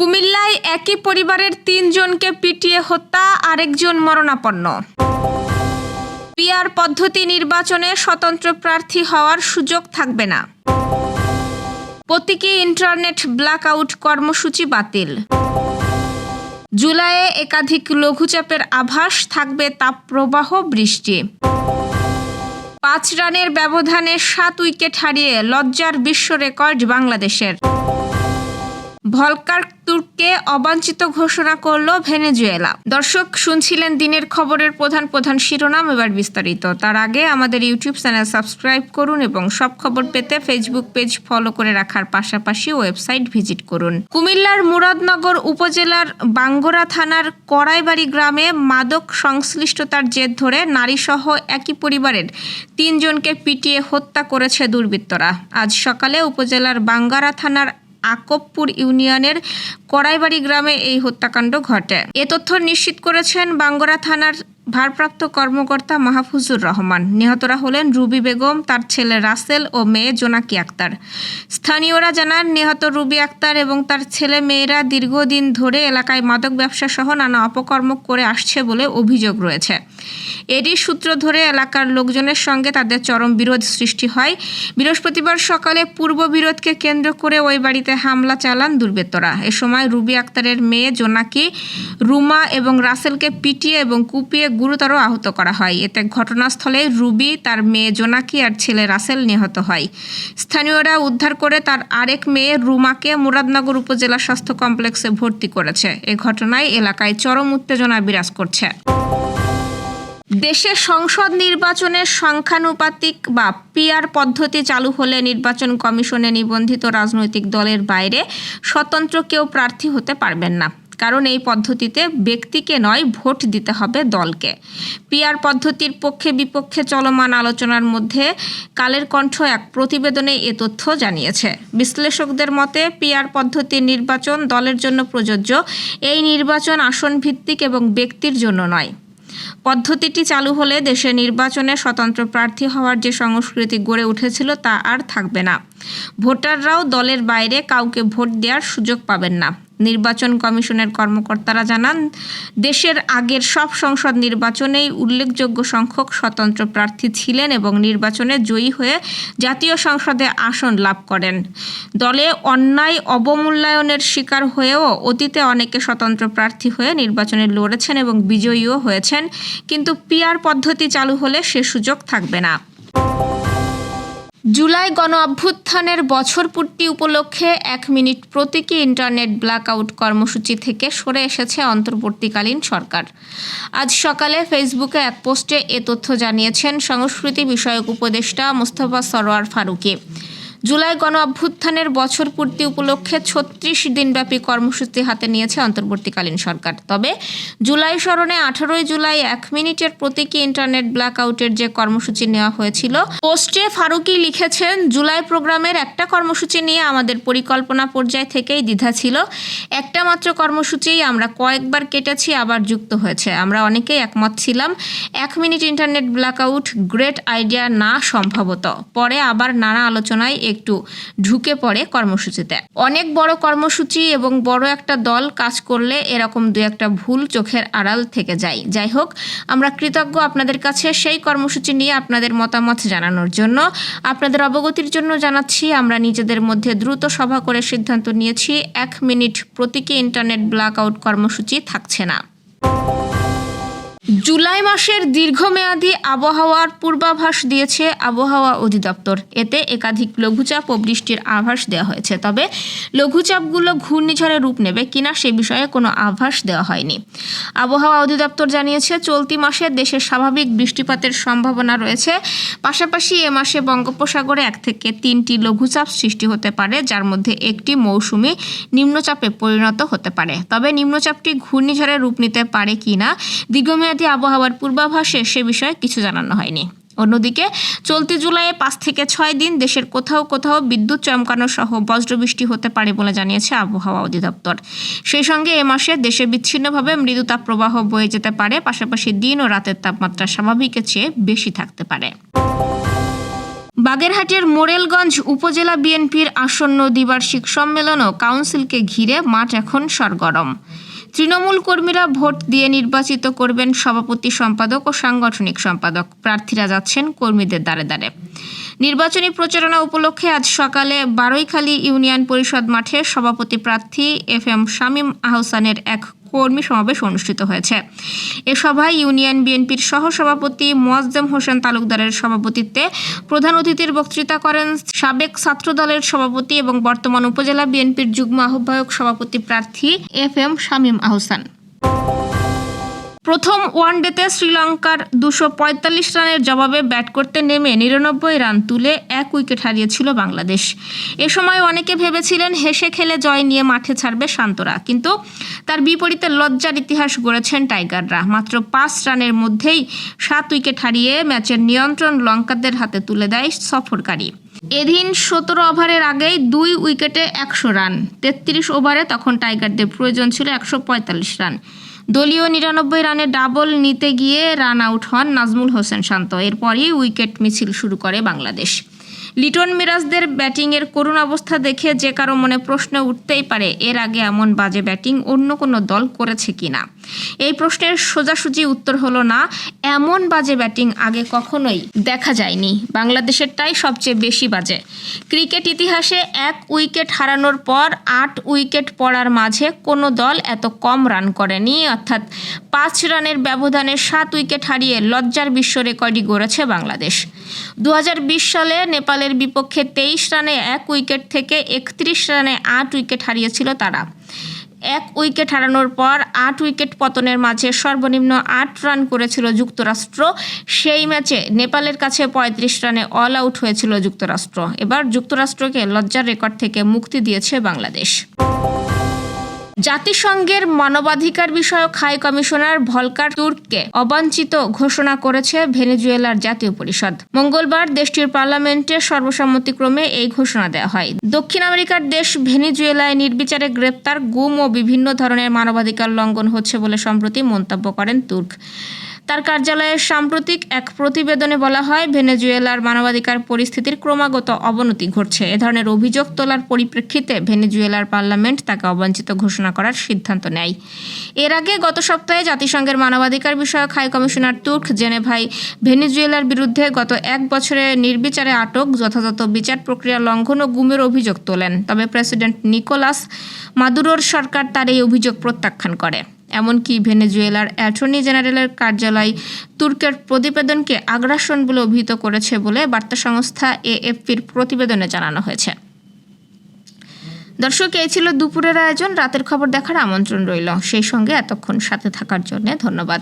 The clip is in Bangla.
কুমিল্লায় একই পরিবারের তিনজনকে পিটিয়ে হত্যা, আরেকজন মরণাপন্ন। পিআর পদ্ধতি নির্বাচনে স্বতন্ত্র প্রার্থী হওয়ার সুযোগ থাকবে না। প্রতীকী ইন্টারনেট ব্ল্যাকআউট কর্মসূচি বাতিল। জুলাইয়ে একাধিক লঘুচাপের আভাস থাকবে তাপপ্রবাহ বৃষ্টি। পাঁচ রানের ব্যবধানে সাত উইকেট হারিয়ে লজ্জার বিশ্ব রেকর্ড বাংলাদেশের। ভলকার তুর্ককে অবাঞ্ছিত ঘোষণা করল ভেনেজুয়েলা। দর্শক, শুনছিলেন দিনের খবরের প্রধান প্রধান শিরোনাম, এবার বিস্তারিত। তার আগে আমাদের ইউটিউব চ্যানেল সাবস্ক্রাইব করুন এবং সব খবর পেতে ফেসবুক পেজ ফলো করে রাখার পাশাপাশি ওয়েবসাইট ভিজিট করুন। কুমিল্লার মুরাদনগর উপজেলার বাঙ্গরা থানার কড়াইবাড়ি গ্রামে মাদক সংশ্লিষ্টতার জের ধরে নারীসহ একই পরিবারের তিনজনকে পিটিয়ে হত্যা করেছে দুর্বৃত্তরা। আজ সকালে উপজেলার বাঙ্গারা থানার আকবপুর ইউনিয়নের কড়াইবাড়ি গ্রামে এই হত্যাকাণ্ড ঘটে। এ তথ্য নিশ্চিত করেছেন বাঙ্গরা থানার ভারপ্রাপ্ত কর্মকর্তা মাহফুজুর রহমান। নিহতরা হলেন রুবি বেগম, তার ছেলে রাসেল ও মেয়ে জোনাকি আক্তার। স্থানীয়রা জানান, নিহত রুবি আক্তার এবং তার ছেলে মেয়েরা দীর্ঘদিন ধরে এলাকায় মাদক ব্যবসা সহ নানা অপকর্ম করে আসছে বলে অভিযোগ রয়েছে। এরই সূত্র ধরে এলাকার লোকজনের সঙ্গে তাদের চরম বিরোধ সৃষ্টি হয়। বৃহস্পতিবার সকালে পূর্ব বিরোধকে কেন্দ্র করে ওই বাড়িতে হামলা চালান দুর্বৃত্তরা। এ সময় রুবি আক্তারের মেয়ে জোনাকি, রুমা এবং রাসেলকে পিটিয়ে এবং কুপিয়ে গুরুতর আহত করা হয়। এতে ঘটনাস্থলে রুবি, তার মেয়ে জোনাকি আর ছেলে রাসেল নিহত হয়। স্থানীয়রা উদ্ধার করে তার আরেক মেয়ে রুমাকে মুরাদনগর উপজেলা স্বাস্থ্য কমপ্লেক্সে ভর্তি করেছে। এ ঘটনায় এলাকায় চরম উত্তেজনা বিরাজ করছে। দেশে সংসদ নির্বাচনের সংখ্যানুপাতিক বা পিআর পদ্ধতি চালু হলে নির্বাচন কমিশনে নিবন্ধিত রাজনৈতিক দলের বাইরে স্বতন্ত্র কেউ প্রার্থী হতে পারবেন না। কারণ এই পদ্ধতিতে ব্যক্তিকে নয়, ভোট দিতে হবে দলকে। পিআর পদ্ধতির পক্ষে বিপক্ষে চলমান আলোচনার মধ্যে কালের কণ্ঠ এক প্রতিবেদনে এ তথ্য জানিয়েছে। বিশ্লেষকদের মতে, পিআর পদ্ধতির নির্বাচন দলের জন্য প্রযোজ্য। এই নির্বাচন আসন ভিত্তিক এবং ব্যক্তির জন্য নয়। পদ্ধতিটি চালু হলে দেশে নির্বাচনে স্বতন্ত্র প্রার্থী হওয়ার যে সংস্কৃতি গড়ে উঠেছিল তা আর থাকবে না। ভোটাররাও দলের বাইরে কাউকে ভোট দেওয়ার সুযোগ পাবেন না। নির্বাচন কমিশনের কর্মকর্তারা জানান, দেশের আগের সব সংসদ নির্বাচনেই উল্লেখযোগ্য সংখ্যক স্বতন্ত্র প্রার্থী ছিলেন এবং নির্বাচনে জয়ী হয়ে জাতীয় সংসদে আসন লাভ করেন। দলে অন্যায়, অবমূল্যায়নের শিকার হয়েও অতীতে অনেকে স্বতন্ত্র প্রার্থী হয়ে নির্বাচনে লড়েছেন এবং বিজয়ীও হয়েছেন, কিন্তু পিআর পদ্ধতি চালু হলে সে সুযোগ থাকবে না। জুলাই গণ অভ্যুত্থানের বছর পূর্তি উপলক্ষে এক মিনিট প্রতীকী ইন্টারনেট ব্ল্যাকআউট কর্মসূচি থেকে সরে এসেছে অন্তর্বর্তীকালীন সরকার। আজ সকালে ফেসবুকে এক পোস্টে এ তথ্য জানিয়েছেন সংস্কৃতি বিষয়ক উপদেষ্টা মোস্তফা সরোয়ার ফারুকি। জুলাই গণ অভ্যুত্থানের বছর পূর্তি উপলক্ষে ছত্রিশ দিনব্যাপী কর্মসূচি হাতে নিয়েছে অন্তর্বর্তীকালীন সরকার। তবে জুলাই স্মরণে আঠারোই জুলাই এক মিনিটের প্রতীকী ইন্টারনেট ব্ল্যাকআউটের যে কর্মসূচি নেওয়া হয়েছিল, পোস্টে ফারুকি লিখেছেন, জুলাই প্রোগ্রামের একটা কর্মসূচি নিয়ে আমাদের পরিকল্পনা পর্যায় থেকেই দ্বিধা ছিল। একটা মাত্র কর্মসূচিই আমরা কয়েকবার কেটেছি, আবার যুক্ত হয়েছে। আমরা অনেকেই একমত ছিলাম, এক minute internet blackout great idea না সম্ভবত। পরে আবার নানা আলোচনায় একটু ঢুকে পড়ে কর্মসূচিতে। অনেক বড় কর্মসূচি এবং বড় একটা দল কাজ করলে এরকম দু একটা ভুল চোখের আড়াল থেকে যায়। যাই হোক, আমরা কৃতজ্ঞ আপনাদের কাছে সেই কর্মসূচি নিয়ে আপনাদের মতামত জানানোর জন্য। আপনাদের অবগতির জন্য জানাচ্ছি, আমরা নিজেদের মধ্যে দ্রুত সভা করে সিদ্ধান্ত নিয়েছি। এক মিনিট প্রতীকী ইন্টারনেট ব্ল্যাকআউট কর্মসূচি থাকছে না। জুলাই মাসের দীর্ঘমেয়াদী আবহাওয়ার পূর্বাভাস দিয়েছে আবহাওয়া অধিদপ্তর। এতে একাধিক লঘুচাপ ও বৃষ্টির আভাস দেওয়া হয়েছে। তবে লঘুচাপগুলো ঘূর্ণিঝড়ে রূপ নেবে কিনা সে বিষয়ে কোনো আভাস দেওয়া হয়নি। আবহাওয়া অধিদপ্তর জানিয়েছে, চলতি মাসে দেশের স্বাভাবিক বৃষ্টিপাতের সম্ভাবনা রয়েছে। পাশাপাশি এ মাসে বঙ্গোপসাগরে এক থেকে তিনটি লঘুচাপ সৃষ্টি হতে পারে, যার মধ্যে একটি মৌসুমি নিম্নচাপে পরিণত হতে পারে। তবে নিম্নচাপটি ঘূর্ণিঝড়ে রূপ নিতে পারে কিনা, দীর্ঘমেয়াদী আবহাওয়ার পূর্বাভাসে সে বিষয়ে কিছু জানানো হয়নি। অন্যদিকে, চলতি জুলাইয়ে পাঁচ থেকে ছয় দিন দেশের কোথাও কোথাও বিদ্যুৎ চমকানো সহ বজ্রবৃষ্টি হতে পারে বলে জানিয়েছে আবহাওয়া অধিদপ্তর। সেই সঙ্গে এ মাসে দেশে বিচ্ছিন্নভাবে মৃদু তাপপ্রবাহ বয়ে যেতে পারে, পাশাপাশি দিন ও রাতের তাপমাত্রা স্বাভাবিকের চেয়ে বেশি থাকতে পারে। বাগেরহাটের মোরেলগঞ্জ উপজেলা বিএনপির আসন্ন দ্বিবার্ষিক সম্মেলন ও কাউন্সিলকে ঘিরে মাঠ এখন সরগরম। তৃণমূল কর্মীরা ভোট দিয়ে নির্বাচিত করবেন সভাপতি সম্পাদক ও সাংগঠনিক সম্পাদক। প্রার্থীরা যাচ্ছেন কর্মীদের দ্বারে দ্বারে। নির্বাচনী প্রচারণা উপলক্ষে আজ সকালে বারৈখালী ইউনিয়ন পরিষদ মাঠে সভাপতি প্রার্থী এফ এম শামীম আহসানের এক কর্মী সমাবেশ অনুষ্ঠিত হয়েছে। এ সভায় ইউনিয়ন বিএনপির সহসভাপতি মোয়াজ্জেম হোসেন তালুকদারের সভাপতিত্বে প্রধান অতিথির বক্তৃতা করেন সাবেক ছাত্র দলের সভাপতি এবং বর্তমান উপজেলা বিএনপির যুগ্ম আহ্বায়ক সভাপতি প্রার্থী এফ এম শামীম আহসান। প্রথম ওয়ানডেতে শ্রীলঙ্কার দুশো পঁয়তাল্লিশ রানের জবাবে ব্যাট করতে নেমে নিরানব্বই রান তুলে এক উইকেট হারিয়েছিল বাংলাদেশ। এ সময় অনেকে ভেবেছিলেন হেসে খেলে জয় নিয়ে মাঠে ছাড়বে শান্তরা, কিন্তু তার বিপরীতে লজ্জার ইতিহাস গড়েছেন টাইগাররা। মাত্র পাঁচ রানের মধ্যেই সাত উইকেট হারিয়ে ম্যাচের নিয়ন্ত্রণ লঙ্কাদের হাতে তুলে দেয় সফরকারী। এদিন সতেরো ওভারের আগেই দুই উইকেটে একশো রান, তেত্রিশ ওভারে তখন টাইগারদের প্রয়োজন ছিল একশো পঁয়তাল্লিশ রান। দলীয় নিরানব্বই রানে ডাবল নিতে গিয়ে রান আউট হন নাজমুল হোসেন শান্ত। এরপরই উইকেট মিছিল শুরু করে বাংলাদেশ। লিটন মিরাজদের ব্যাটিংয়ের করুণ অবস্থা দেখে যে কারও মনে প্রশ্ন উঠতেই পারে, এর আগে এমন বাজে ব্যাটিং অন্য কোনো দল করেছে কিনা। এই প্রশ্নের সোজাসুজি উত্তর হলো না, এমন বাজে ব্যাটিং আগে কখনোই দেখা যায়নি। বাংলাদেশেরটাই সবচেয়ে বেশি বাজে। ক্রিকেট ইতিহাসে এক উইকেট হারানোর পর আট উইকেট পড়ার মাঝে কোনো দল এত কম রান করেনি, অর্থাৎ পাঁচ রানের ব্যবধানে সাত উইকেট হারিয়ে লজ্জার বিশ্ব রেকর্ডই গড়েছে বাংলাদেশ। দু হাজার বিশ সালে নেপালের বিপক্ষে তেইশ রানে এক উইকেট থেকে একত্রিশ রানে আট উইকেট হারিয়েছিল তারা। এক উইকেট হারানোর পর আট উইকেট পতনের মাঝে সর্বনিম্ন আট রান করেছিল যুক্তরাষ্ট্র। সেই ম্যাচে নেপালের কাছে পঁয়ত্রিশ রানে অল আউট হয়েছিল যুক্তরাষ্ট্র। এবার যুক্তরাষ্ট্রকে লজ্জার রেকর্ড থেকে মুক্তি দিয়েছে বাংলাদেশ। জাতিসংঘের মানবাধিকার বিষয়ক হাই কমিশনার ভলকার তুর্ককে অবাঞ্ছিত ঘোষণা করেছে ভেনেজুয়েলার জাতীয় পরিষদ। মঙ্গলবার দেশটির পার্লামেন্টে সর্বসম্মতিক্রমে এই ঘোষণা দেওয়া হয়। দক্ষিণ আমেরিকার দেশ ভেনেজুয়েলায় নির্বিচারে গ্রেপ্তার, গুম ও বিভিন্ন ধরনের মানবাধিকার লঙ্ঘন হচ্ছে বলে সম্প্রতি মন্তব্য করেন তুর্ক। তার কার্যালয়ের সাম্প্রতিক এক প্রতিবেদনে বলা হয়, ভেনেজুয়েলার মানবাধিকার পরিস্থিতির ক্রমাগত অবনতি ঘটছে। এ ধরনের অভিযোগ তোলার পরিপ্রেক্ষিতে ভেনেজুয়েলার পার্লামেন্ট তাকে অবাঞ্ছিত ঘোষণা করার সিদ্ধান্ত নেয়। এর আগে গত সপ্তাহে জাতিসংঘের মানবাধিকার বিষয়ক হাই কমিশনার তুর্ক জেনেভাই ভেনেজুয়েলার বিরুদ্ধে গত এক বছরে নির্বিচারে আটক, যথাযথ বিচার প্রক্রিয়া লঙ্ঘন ও গুমের অভিযোগ তোলেন। তবে প্রেসিডেন্ট নিকোলাস মাদুরোর সরকার তার এই অভিযোগ প্রত্যাখ্যান করে। এমনকি ভেনেজুয়েলার অ্যাটর্নি জেনারেলের কার্যালয় তুর্কের প্রতিবেদনকে আগ্রাসন বলে অভিহিত করেছে বলে বার্তা সংস্থা এএফপির প্রতিবেদনে জানানো হয়েছে। দর্শক, এই ছিল দুপুরের আয়োজন। রাতের খবর দেখার আমন্ত্রণ রইল। সেই সঙ্গে এতক্ষণ সাথে থাকার জন্য ধন্যবাদ।